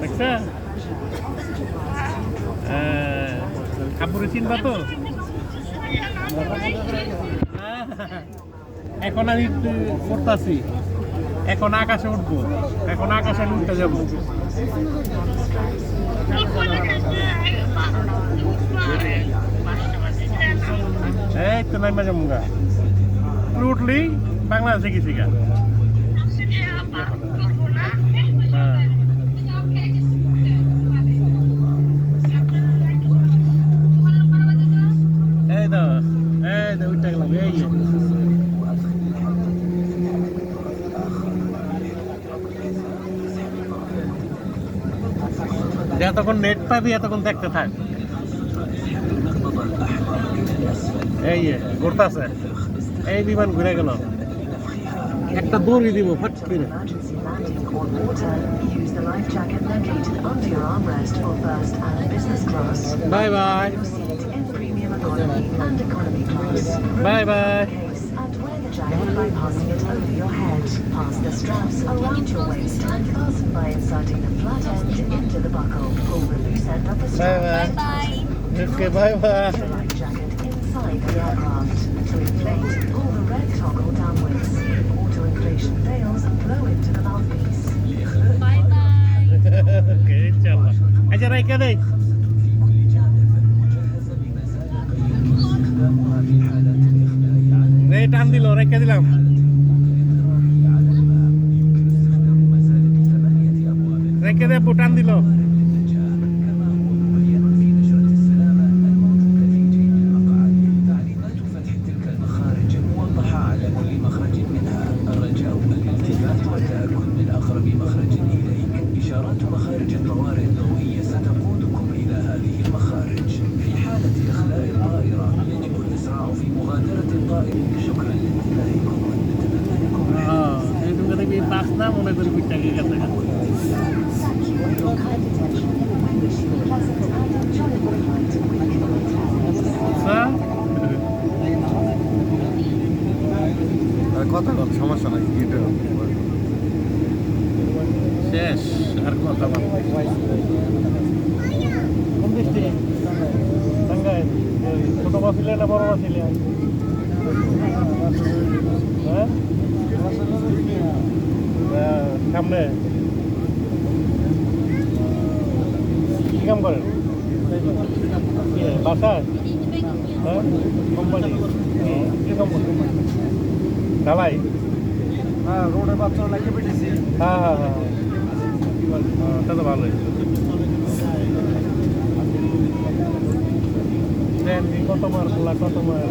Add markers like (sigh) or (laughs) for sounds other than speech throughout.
দেখছা আব্বুরে চিনবা তো? এখন আমি করতেছি এখন আকাশে উঠবো। এখন আকাশে উঠতে যাব। এই তো নাই মাঝে মুগা তুই উঠলি বাংলাদেশে গেছি গা। যতক্ষণ নেট পাবি এতক্ষণ দেখতে থাক এই যে ঘুরতেছে এই বিমান ঘুরে গেল একটা দড়ি দিব ফট করে Emergency landing on water. Use the life jacket located under your armrest for first and business class. Bye bye Your seat in premium economy and economy class. Bye bye then by passing it over your head, Pass the straps around your waist, and fasten by inserting the flat end into the buckle. Pull the loose end of the strap. Bye bye. Okay, bye bye. Your jacket inside the aircraft. To inflate, pull the red toggle downwards. If auto inflation fails, blow into the mouthpiece. Bye bye. (laughs) okay, chào. Anh ra. দে দিল। ছিলে না বড় ছিলে হ্যাঁ? সামনে। কি কাম করেন? কি, বাসায়? হ্যাঁ? কোম্পানি? কি কোম্পানি? ঢালাই? হ্যাঁ রোডে বাচ্চা লাগিয়ে পেটেছি। হ্যাঁ হ্যাঁ হ্যাঁ হ্যাঁ, তা তো ভালোই। দেন কত মার খোলা, কত মার?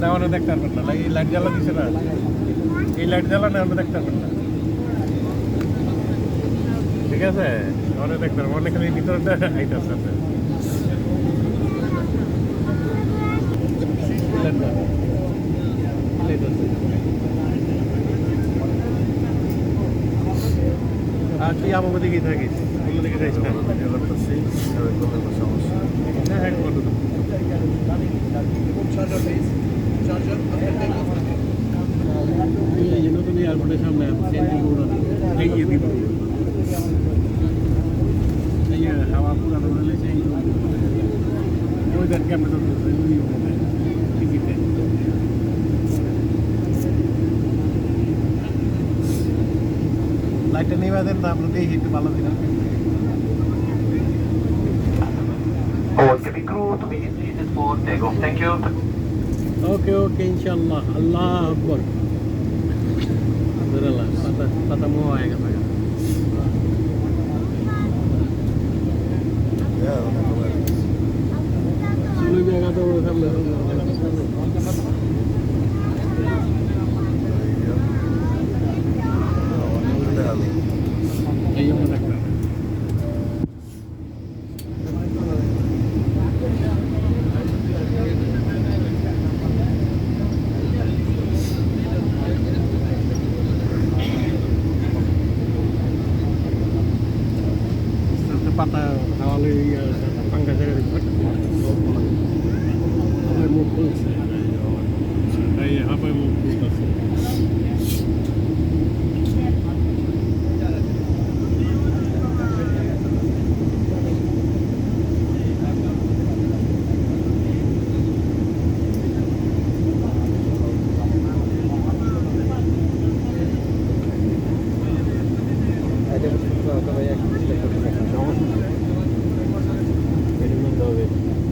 না না, এই লাইট জ্বালা দিছে না। এই লাইট জ্বালানো আমরা দেখতে না। ঠিক আছে? অনেক দেখতে অনেক খালি ভিতরে হাইট আছে আছে লাইট দাও। লাইট আছে। আর তুই আমার দিকেই থাকিস? অন্য দিকে যাইস না? সমস্যা নতুন এয়ারপোর্টের সামনে চেঞ্জিং উড়ানো এই যে দিব হাওয়া পুরানো উড়ালে সেই ওয়েদার ক্যামেরা লাইটটা নেবা দেন না আমরা দেখি একটু ভালো দিন. ওকে ওকে ইনশাল্লাহ আল্লাহ আকবর। পাতা পাতা মোয়া হয়ে গেছে। দেখা pata awalnya ya pangkat dari de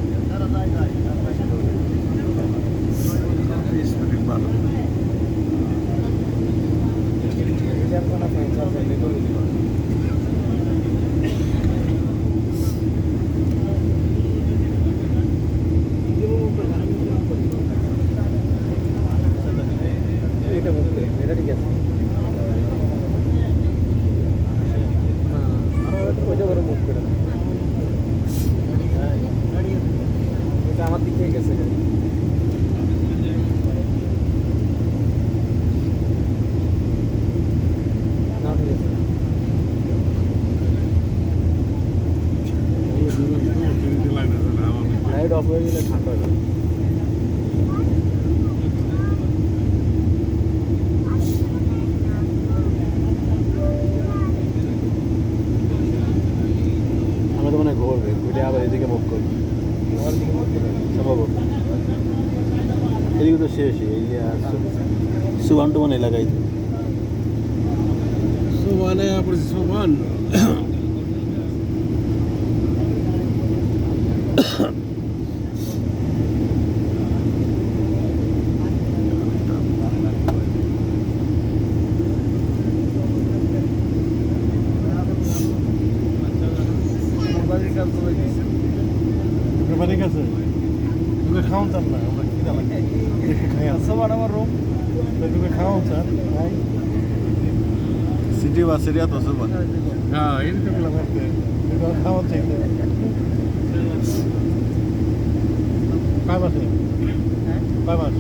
কাছে এসে এই সুবান টুবান এলাকায় সুবানে পড়েছি সুবান Everybody gets it. তোকে খাওয়ান চান না আমরা কি দাম খাই আচ্ছা আমার রুম তোকে খাওয়ান চান ভাই সিটি বাসের এত সুবাদ হ্যাঁ এরকম লাগাতে এটা খাওয়ান চাই কয় বাসে হ্যাঁ? কয় বাস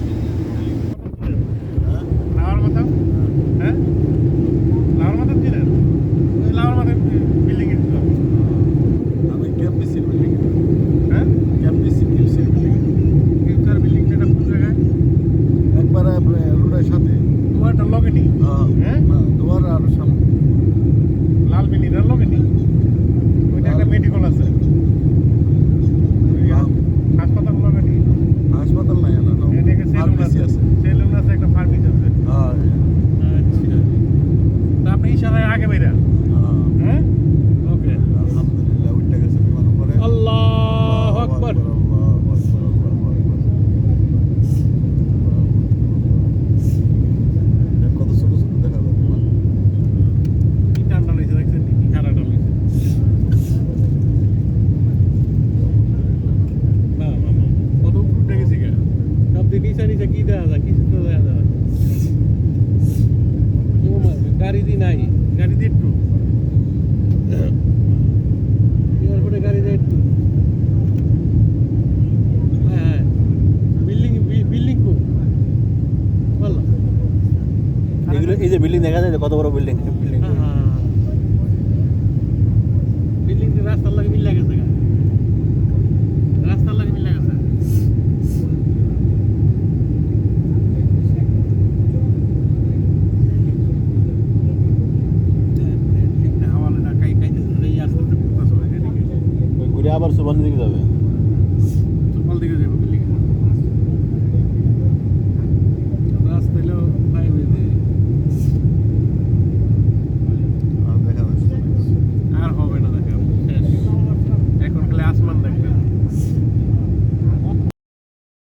দেখা যায় কত বড় বিল্ডিং।